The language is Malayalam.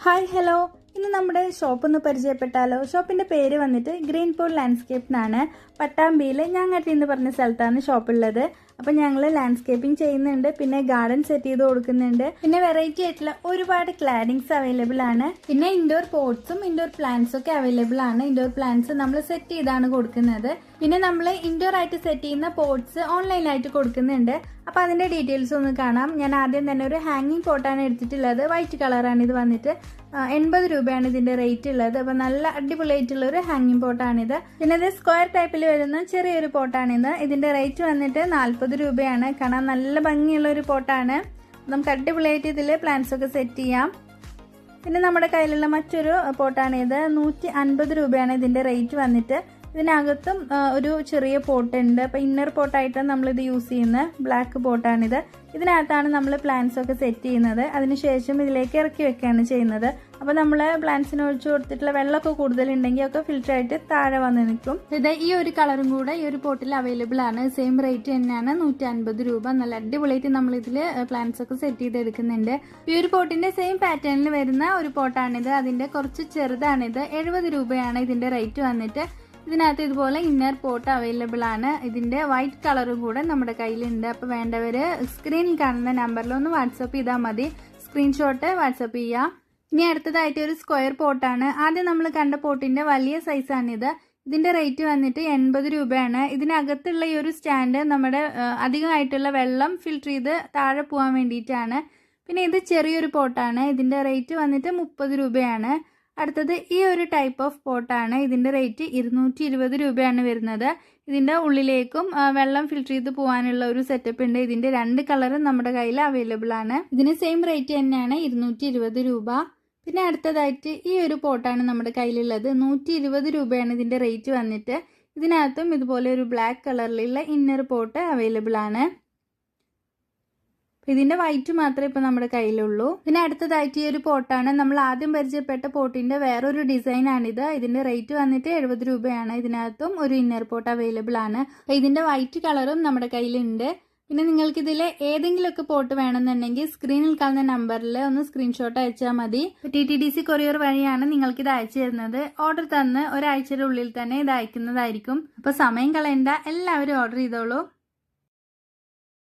Hi hello. ഇന്ന് നമ്മുടെ ഷോപ്പ് ഒന്ന് പരിചയപ്പെട്ടാലോ? ഷോപ്പിന്റെ പേര് വന്നിട്ട് ഗ്രീൻ പൂൾ ലാൻഡ്സ്കേപ്പ് എന്നാണ് പട്ടാമ്പിയിൽ ഞാൻ ഞാങ്ങാട്ടി എന്ന് പറഞ്ഞ സ്ഥലത്താണ് ഷോപ്പ് ഉള്ളത് അപ്പം ഞങ്ങൾ ലാൻഡ്സ്കേപ്പിംഗ് ചെയ്യുന്നുണ്ട് പിന്നെ ഗാർഡൻ സെറ്റ് ചെയ്ത് കൊടുക്കുന്നുണ്ട്. പിന്നെ വെറൈറ്റി ആയിട്ടുള്ള ഒരുപാട് ക്ലാഡിങ്സ് അവൈലബിൾ ആണ്. പിന്നെ ഇൻഡോർ പോട്ട്സും ഇൻഡോർ പ്ലാന്റ്സും ഒക്കെ അവൈലബിൾ ആണ്. ഇൻഡോർ പ്ലാന്റ്സ് നമ്മൾ സെറ്റ് ചെയ്താണ് കൊടുക്കുന്നത്. പിന്നെ നമ്മൾ ഇൻഡോർ ആയിട്ട് സെറ്റ് ചെയ്യുന്ന പോട്ട്സ് ഓൺലൈനായിട്ട് കൊടുക്കുന്നുണ്ട്. അപ്പോൾ അതിന്റെ ഡീറ്റെയിൽസ് ഒന്ന് കാണാം. ഞാൻ ആദ്യം തന്നെ ഒരു ഹാങ്ങിങ് പോട്ടാണ് എടുത്തിട്ടുള്ളത്. വൈറ്റ് കളറാണ് ഇത് വന്നിട്ട്. എൺപത് രൂപയാണ് ഇതിന്റെ റേറ്റ് ഉള്ളത്. അപ്പോൾ നല്ല അടിപൊളി ആയിട്ടുള്ള ഒരു ഹാങ്ങിങ് പോട്ടാണിത് പിന്നെ ഇത് സ്ക്വയർ ടൈപ്പിൽ വരുന്ന ചെറിയൊരു പോട്ടാണിത് ഇതിന്റെ റേറ്റ് വന്നിട്ട് നാൽപ്പത് രൂപയാണ്. കാണാൻ നല്ല ഭംഗിയുള്ള ഒരു പോട്ടാണ്. നമുക്ക് അടിപൊളിയായിട്ട് ഇതിൽ പ്ലാന്റ്സ് ഒക്കെ സെറ്റ് ചെയ്യാം. പിന്നെ നമ്മുടെ കയ്യിലുള്ള മറ്റൊരു പോട്ടാണ് ഇത്. നൂറ്റി അൻപത് രൂപയാണ് ഇതിന്റെ റേറ്റ് വന്നിട്ട്. ഇതിനകത്തും ഒരു ചെറിയ പോട്ട് ഉണ്ട് അപ്പൊ ഇന്നർ പോട്ടായിട്ടാണ് നമ്മളിത് യൂസ് ചെയ്യുന്നത്. ബ്ലാക്ക് പോട്ടാണിത് ഇതിനകത്താണ് നമ്മൾ പ്ലാന്റ്സ് ഒക്കെ സെറ്റ് ചെയ്യുന്നത്. അതിനുശേഷം ഇതിലേക്ക് ഇറക്കി വെക്കുകയാണ് ചെയ്യുന്നത്. അപ്പോൾ നമ്മൾ പ്ലാന്റ്സിന് ഒഴിച്ചു കൊടുത്തിട്ടുള്ള വെള്ളമൊക്കെ കൂടുതലുണ്ടെങ്കിൽ ഒക്കെ ഫിൽറ്റർ ആയിട്ട് താഴെ വന്ന് നിൽക്കും. ഇത് ഈ ഒരു കളറും കൂടെ ഈ ഒരു പോട്ടിൽ അവൈലബിൾ ആണ്. സെയിം റേറ്റ് തന്നെയാണ് നൂറ്റി അൻപത് രൂപ. നല്ല അടിപൊളിയായിട്ട് നമ്മൾ ഇതിൽ പ്ലാന്റ്സ് ഒക്കെ സെറ്റ് ചെയ്ത് എടുക്കുന്നുണ്ട്. ഈ ഒരു പോട്ടിന്റെ സെയിം പാറ്റേണിൽ വരുന്ന ഒരു പോട്ടാണിത് അതിന്റെ കുറച്ച് ചെറുതാണിത്. എഴുപത് രൂപയാണ് ഇതിന്റെ റേറ്റ് വന്നിട്ട്. ഇതിനകത്ത് ഇതുപോലെ ഇന്നർ പോട്ട് അവൈലബിൾ ആണ്. ഇതിന്റെ വൈറ്റ് കളറും കൂടെ നമ്മുടെ കയ്യിലുണ്ട്. അപ്പൊ വേണ്ടവര് സ്ക്രീനിൽ കാണുന്ന നമ്പറിൽ ഒന്ന് വാട്സപ്പ് ചെയ്താൽ മതി. സ്ക്രീൻഷോട്ട് വാട്സപ്പ് ചെയ്യാം. ഇനി അടുത്തതായിട്ട് ഒരു സ്ക്വയർ പോട്ടാണ് ആദ്യം നമ്മൾ കണ്ട പോട്ടിന്റെ വലിയ സൈസാണിത് ഇതിന്റെ റേറ്റ് വന്നിട്ട് എൺപത് രൂപയാണ്. ഇതിനകത്തുള്ള ഈ ഒരു സ്റ്റാൻഡ് നമ്മുടെ അധികമായിട്ടുള്ള വെള്ളം ഫിൽറ്റർ ചെയ്ത് താഴെ പോകാൻ വേണ്ടിയിട്ടാണ്. പിന്നെ ഇത് ചെറിയൊരു പോട്ടാണ് ഇതിന്റെ റേറ്റ് വന്നിട്ട് മുപ്പത് രൂപയാണ്. അടുത്തത് ഈ ഒരു ടൈപ്പ് ഓഫ് പോട്ടാണ് ഇതിന്റെ റേറ്റ് ഇരുന്നൂറ്റി ഇരുപത് രൂപയാണ് വരുന്നത്. ഇതിന്റെ ഉള്ളിലേക്കും വെള്ളം ഫിൽറ്റർ ചെയ്ത് പോകാനുള്ള ഒരു സെറ്റപ്പ് ഉണ്ട്. ഇതിന്റെ രണ്ട് കളറും നമ്മുടെ കയ്യിൽ അവൈലബിൾ ആണ്. ഇതിന് സെയിം റേറ്റ് തന്നെയാണ് ഇരുന്നൂറ്റി രൂപ. പിന്നെ അടുത്തതായിട്ട് ഈ ഒരു പോട്ടാണ് നമ്മുടെ കയ്യിലുള്ളത്. നൂറ്റി ഇരുപത് രൂപയാണ് ഇതിന്റെ റേറ്റ് വന്നിട്ട്. ഇതിനകത്തും ഇതുപോലെ ഒരു ബ്ലാക്ക് കളറിലുള്ള ഇന്നർ പോട്ട് അവൈലബിൾ ആണ്. ഇതിന്റെ വൈറ്റ് മാത്രമേ ഇപ്പൊ നമ്മുടെ കയ്യിലുള്ളൂ. പിന്നെ അടുത്തതായിട്ട് ഈ ഒരു പോട്ടാണ്. നമ്മൾ ആദ്യം പരിചയപ്പെട്ട പോട്ടിന്റെ വേറൊരു ഡിസൈൻ ഇത് ഇതിന്റെ റേറ്റ് വന്നിട്ട് എഴുപത് രൂപയാണ്. ഇതിനകത്തും ഒരു ഇന്നർ പോട്ട് അവൈലബിൾ ആണ്. അപ്പൊ ഇതിന്റെ വൈറ്റ് കളറും നമ്മുടെ കയ്യിലുണ്ട്. പിന്നെ നിങ്ങൾക്ക് ഇതിൽ ഏതെങ്കിലുമൊക്കെ പോട്ട് വേണമെന്നുണ്ടെങ്കിൽ സ്ക്രീനിൽ കാണുന്ന നമ്പറിൽ ഒന്ന് സ്ക്രീൻഷോട്ട് അയച്ചാൽ മതി. T T D C courier വഴിയാണ് നിങ്ങൾക്ക് ഇത് അയച്ചു തരുന്നത്. ഓർഡർ തന്ന് ഒരാഴ്ചയുടെ ഉള്ളിൽ തന്നെ ഇത് അയക്കുന്നതായിരിക്കും. അപ്പൊ സമയം കളയണ്ട. എല്ലാവരും ഓർഡർ ചെയ്തോളൂ.